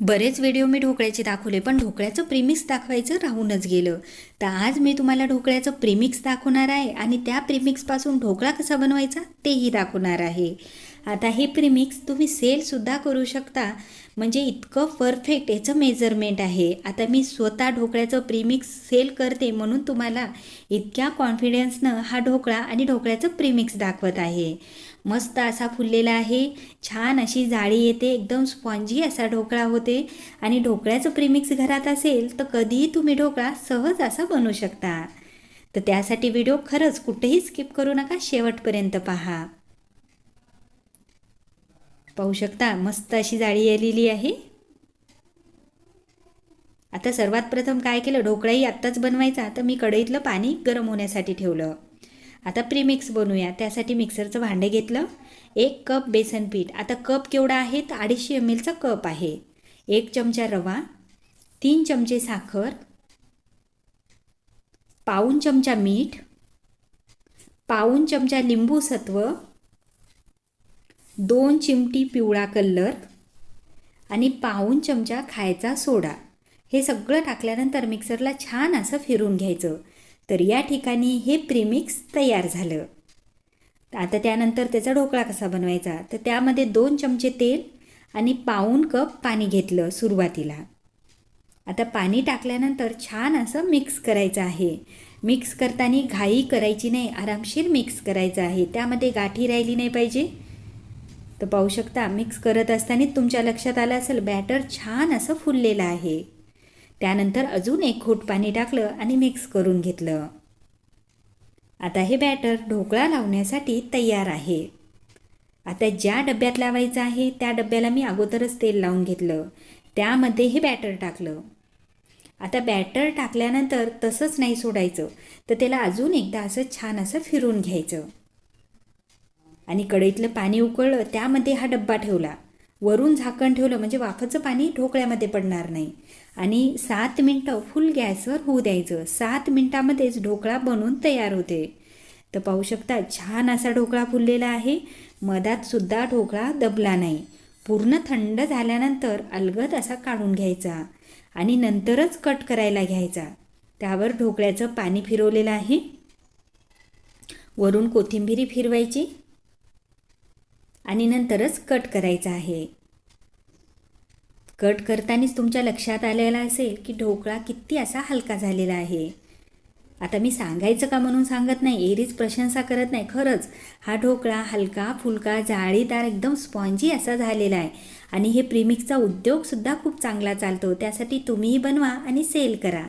बरेच व्हिडिओ मी ढोकळ्याचे दाखवले पण ढोकळ्याचं प्रिमिक्स दाखवायचं राहूनच गेलं. तर आज मी तुम्हाला ढोकळ्याचं प्रिमिक्स दाखवणार आहे आणि त्या प्रिमिक्सपासून ढोकळा कसा बनवायचा तेही दाखवणार आहे. आता हे प्रिमिक्स तुम्ही सेलसुद्धा करू शकता. म्हणजे इतकं परफेक्ट याचं मेजरमेंट आहे. आता मी स्वतः ढोकळ्याचं प्रिमिक्स सेल करते म्हणून तुम्हाला इतक्या कॉन्फिडन्सनं हा ढोकळा आणि ढोकळ्याचं प्रीमिक्स दाखवत आहे. मस्त असा फुललेला आहे. छान अशी जाळी येते. एकदम स्पॉन्जी असा ढोकळा होते. आणि ढोकळ्याचं प्रिमिक्स घरात असेल तर कधीही तुम्ही ढोकळा सहज असा बनवू शकता. तर त्यासाठी व्हिडिओ खरंच कुठेही स्किप करू नका. शेवटपर्यंत पहा. पाहू शकता मस्त अशी जाळी आलेली आहे. आता सर्वात प्रथम काय केलं ढोकळाही आत्ताच बनवायचा. तर मी कढईतलं पाणी गरम होण्यासाठी ठेवलं. आता प्रीमिक्स बनवूया. त्यासाठी मिक्सरचं भांडे घेतलं. एक कप बेसन पीठ. आता कप केवढा आहे? तर अडीचशे एम एलचा कप आहे. एक चमचा रवा तीन चमचे साखर पाऊन चमचा मीठ पाऊन चमचा लिंबू सत्व दोन चिमटी पिवळा कलर आणि पाऊन चमचा खायचा सोडा. हे सगळं टाकल्यानंतर मिक्सरला छान असं फिरून घ्यायचं. तर या ठिकाणी हे प्रीमिक्स तयार झालं. आता त्यानंतर त्याचा ढोकळा कसा बनवायचा? तर त्यामध्ये दोन चमचे तेल आणि पाऊन कप पाणी घेतलं सुरुवातीला. आता पाणी टाकल्यानंतर छान असं मिक्स करायचं आहे. मिक्स करताना घाई करायची नाही आरामशीर मिक्स करायचं आहे. त्यामध्ये गाठी राहिली नाही पाहिजे. तर पाहू शकता मिक्स करत असताना तुमच्या लक्षात आलं असेल बॅटर छान असं फुललेलं आहे. त्यानंतर अजून एक घोट पाणी टाकलं आणि मिक्स करून घेतलं. आता हे बॅटर ढोकळा लावण्यासाठी तयार आहे. आता ज्या डब्यात लावायचं आहे त्या डब्याला मी अगोदरच तेल लावून घेतलं. त्यामध्ये हे बॅटर टाकलं. आता बॅटर टाकल्यानंतर तसंच नाही सोडायचं. तर त्याला अजून एकदा असं छान असं फिरून घ्यायचं. आणि कढईतलं पाणी उकळलं त्यामध्ये हा डब्बा ठेवला. वरून झाकण ठेवलं म्हणजे वाफाचं पाणी ढोकळ्यामध्ये पडणार नाही. आणि सात मिनटं फुल गॅसवर होऊ द्यायचं. सात मिनटामध्येच ढोकळा बनवून तयार होते. तर पाहू शकता छान असा ढोकळा फुललेला आहे. मधात सुद्धा ढोकळा दबला नाही. पूर्ण थंड झाल्यानंतर अलगद असा काढून घ्यायचा आणि नंतरच कट करायला घ्यायचा. त्यावर ढोकळ्याचं पाणी फिरवलेलं आहे. वरून कोथिंबिरी फिरवायची. आणि नंतरच कट करायचा आहे. कट करतानाच तुमच्या लक्षात आलेला असेल की ढोकळा किती असा हलका झालेला आहे. आता मी सांगायचं का म्हणून सांगत नाही एरीज प्रशंसा करत नाही खरंच. हा ढोकळा हलका फुलका जाळीदार एकदम स्पॉन्जी असा झालेला आहे. आणि हे प्रिमिक्सचा उद्योगसुद्धा खूप चांगला चालतो. त्यासाठी तुम्हीही बनवा आणि सेल करा.